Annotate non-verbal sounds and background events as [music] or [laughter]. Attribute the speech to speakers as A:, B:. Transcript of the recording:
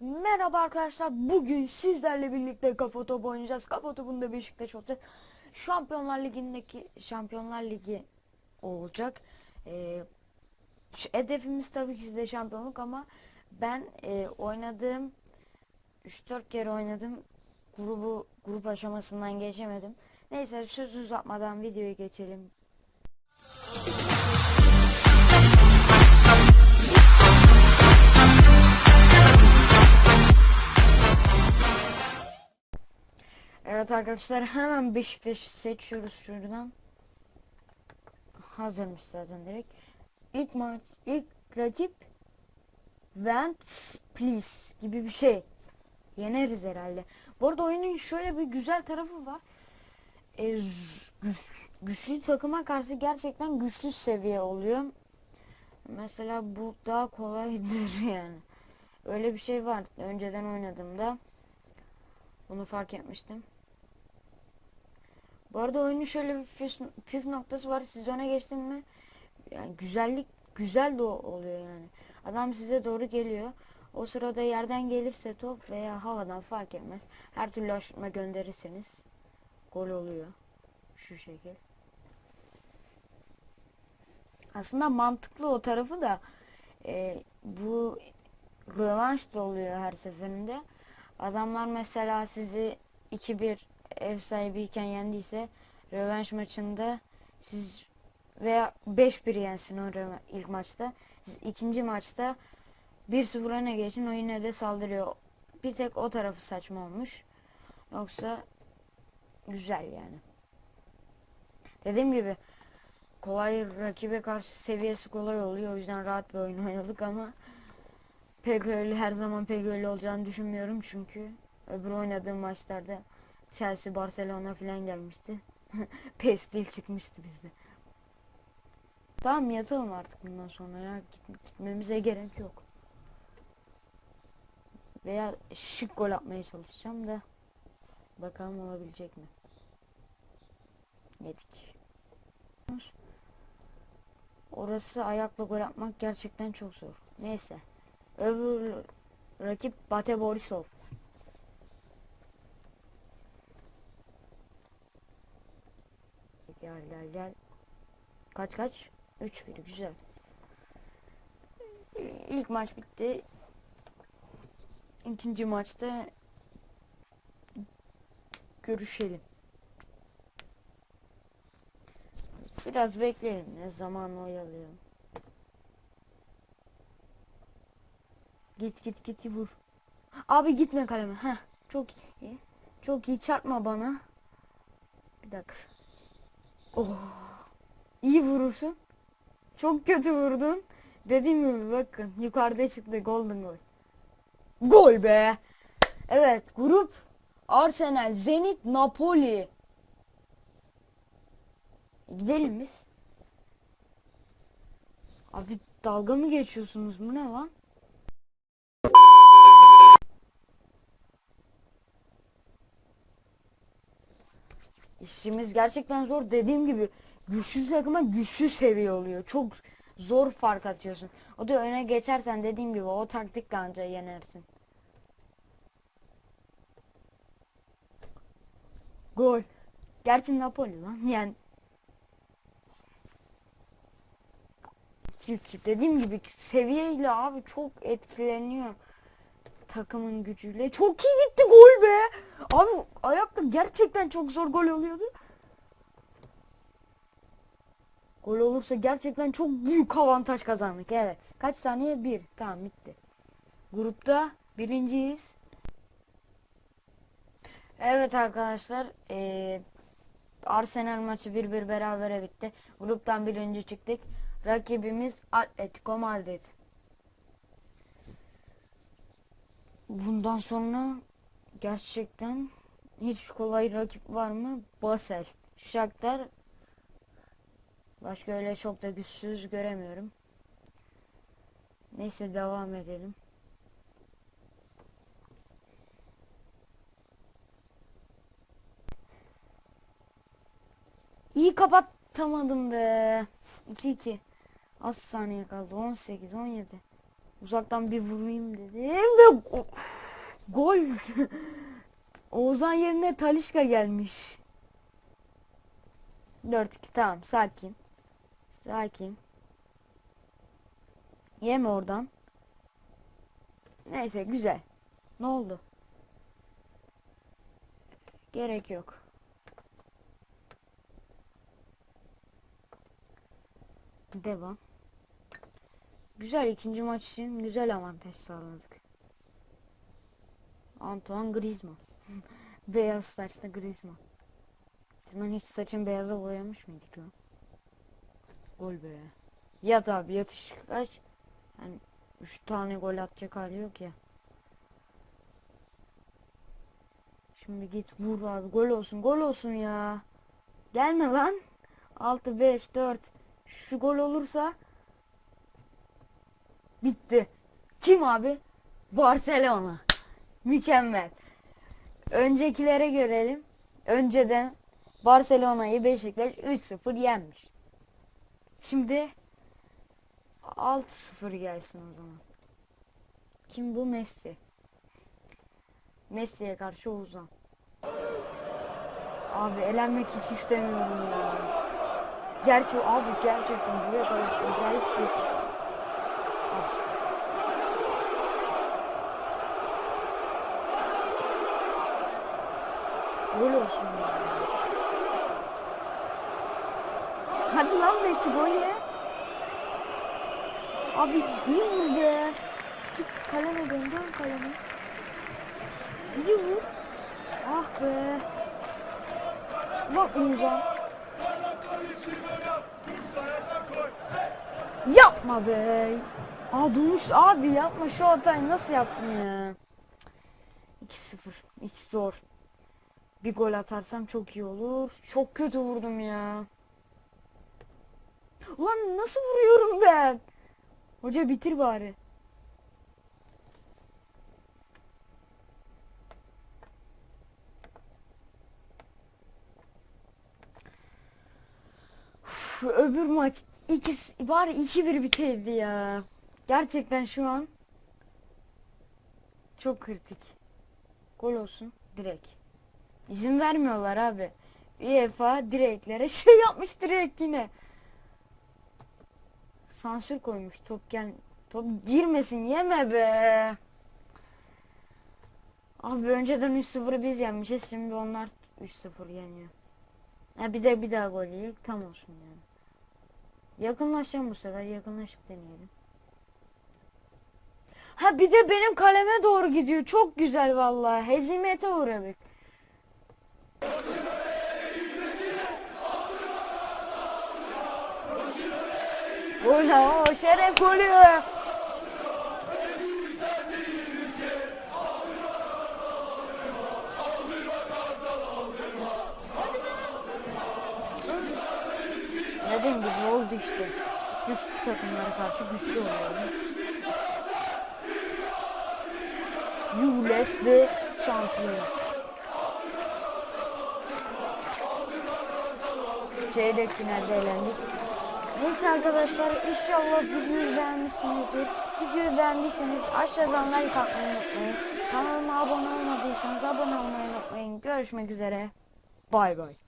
A: Merhaba arkadaşlar. Bugün sizlerle birlikte kafa topu oynayacağız. Kafa topunda Beşiktaş olacak. Şampiyonlar Ligi'ndeki Şampiyonlar Ligi olacak. Ee, hedefimiz tabii ki size şampiyonluk ama ben e, oynadığım 3-4 kere oynadım. Grubu grup aşamasından geçemedim. Neyse söz uzatmadan videoya geçelim. Evet arkadaşlar hemen Beşiktaş'ı seçiyoruz şuradan. Hazırmış zaten direkt. İlk maç, ilk rakip Vents Please gibi bir şey. Yeneriz herhalde. Bu arada oyunun şöyle bir güzel tarafı var. E, güçlü takıma karşı gerçekten güçlü seviye oluyor. Mesela bu daha kolaydır [laughs] yani. Öyle bir şey var. Önceden oynadığımda bunu fark etmiştim. Bu arada oyunun şöyle bir püf, püf noktası var. Siz ona geçtin mi? Yani güzellik güzel de oluyor yani. Adam size doğru geliyor. O sırada yerden gelirse top veya havadan fark etmez. Her türlü aşırtma gönderirseniz gol oluyor. Şu şekil. Aslında mantıklı o tarafı da e, bu rövanş da oluyor her seferinde. Adamlar mesela sizi 2-1 ev sahibiyken yendiyse rövanş maçında siz veya 5-1 yensin o ilk maçta. Siz ikinci maçta 1-0 öne geçin o yine de saldırıyor. Bir tek o tarafı saçma olmuş. Yoksa güzel yani. Dediğim gibi kolay rakibe karşı seviyesi kolay oluyor. O yüzden rahat bir oyun [laughs] oynadık ama pek öyle her zaman pek öyle olacağını düşünmüyorum çünkü öbür oynadığım maçlarda Chelsea, Barcelona falan gelmişti. [laughs] PES değil çıkmıştı bizde. Tamam yatalım artık bundan sonra ya. Git- gitmemize gerek yok. Veya şık gol atmaya çalışacağım da bakalım olabilecek mi? Yedik. Orası ayakla gol atmak gerçekten çok zor. Neyse. Öbür rakip Bate Borisov. Gel gel gel. Kaç kaç? 3-1 güzel. İlk maç bitti. İkinci maçta görüşelim. Biraz bekleyelim. Ne zaman oyalayalım. Git git git vur. Abi gitme kaleme. Heh, çok iyi. Çok iyi çarpma bana. Bir dakika. Oh. İyi vurursun. Çok kötü vurdun. Dediğim gibi bakın yukarıda çıktı golden gol. Gol be. Evet grup Arsenal, Zenit, Napoli. Gidelim biz. Abi dalga mı geçiyorsunuz? Bu ne lan? İşimiz gerçekten zor. Dediğim gibi güçsüz takıma güçlü seviye oluyor. Çok zor fark atıyorsun. O da öne geçersen dediğim gibi o taktikle anca yenersin. Gol. Gerçi Napoli lan [laughs] yani. Çünkü dediğim gibi seviyeyle abi çok etkileniyor takımın gücüyle. Çok iyi gitti gol be. Abi ayakla gerçekten çok zor gol oluyordu. Gol olursa gerçekten çok büyük avantaj kazandık. Evet. Kaç saniye? Bir. Tamam bitti. Grupta birinciyiz. Evet arkadaşlar. eee, Arsenal maçı 1-1 berabere bitti. Gruptan birinci çıktık. Rakibimiz Atletico Madrid. Bundan sonra gerçekten hiç kolay rakip var mı? Basel. Shakhtar Başka öyle çok da güçsüz göremiyorum. Neyse devam edelim. İyi kapatamadım be. 2-2. Az saniye kaldı. 18, 17. Uzaktan bir vurayım dedim ve Gol. [laughs] Oğuzhan yerine Talişka gelmiş. 4-2 tamam sakin. Sakin. Yeme oradan. Neyse güzel. Ne oldu? Gerek yok. Devam. Güzel ikinci maç için güzel avantaj sağladık. Antoine Griezmann. [laughs] Beyaz saçlı Griezmann. Şundan hiç saçın beyaza boyamış mıydık lan? Gol be. Yat abi yatış kaç. Yani 3 tane gol atacak hali yok ya. Şimdi git vur abi gol olsun gol olsun ya. Gelme lan. 6 5 4 şu gol olursa bitti. Kim abi? Barcelona. Mükemmel. Öncekilere görelim. Önceden Barcelona'yı Beşiktaş 3-0 yenmiş. Şimdi 6-0 gelsin o zaman. Kim bu Messi? Messi'ye karşı Oğuzhan. Abi elenmek hiç istemiyorum ya. Gerçi abi gerçekten buraya kadar acayip bir. Gol olsun. Hadi lan Messi gol ye. Abi iyi vur be. Git kaleme dön dön kaleme. İyi vur. Ah be. Bak Ozan. Yapma be. Aa durmuş abi yapma şu hatayı nasıl yaptım ya. 2-0 hiç zor. Bir gol atarsam çok iyi olur. Çok kötü vurdum ya. Lan nasıl vuruyorum ben? Hoca bitir bari. Uf, öbür maç ikisi bari 2-1 biteydi ya. Gerçekten şu an çok kritik. Gol olsun direkt. İzin vermiyorlar abi. UEFA direklere [laughs] şey yapmış direkt yine. Sansür koymuş top gel top girmesin yeme be. Abi önceden 3-0'ı biz yenmişiz şimdi onlar 3-0 yeniyor. Ha bir de bir daha gol yiyecek tam olsun yani. Yakınlaşacağım bu sefer yakınlaşıp deneyelim. Ha bir de benim kaleme doğru gidiyor. Çok güzel vallahi. Hezimete uğradık. Gol ha o şeref golü. Dediğim gibi oldu işte. Güçlü takımlara karşı güçlü oluyor. Jules de şampiyon. Çeyrek finalde elendik. Neyse arkadaşlar inşallah videoyu beğenmişsinizdir. Videoyu beğendiyseniz aşağıdan like atmayı unutmayın. Kanalıma abone olmadıysanız abone olmayı unutmayın. Görüşmek üzere. Bay bay.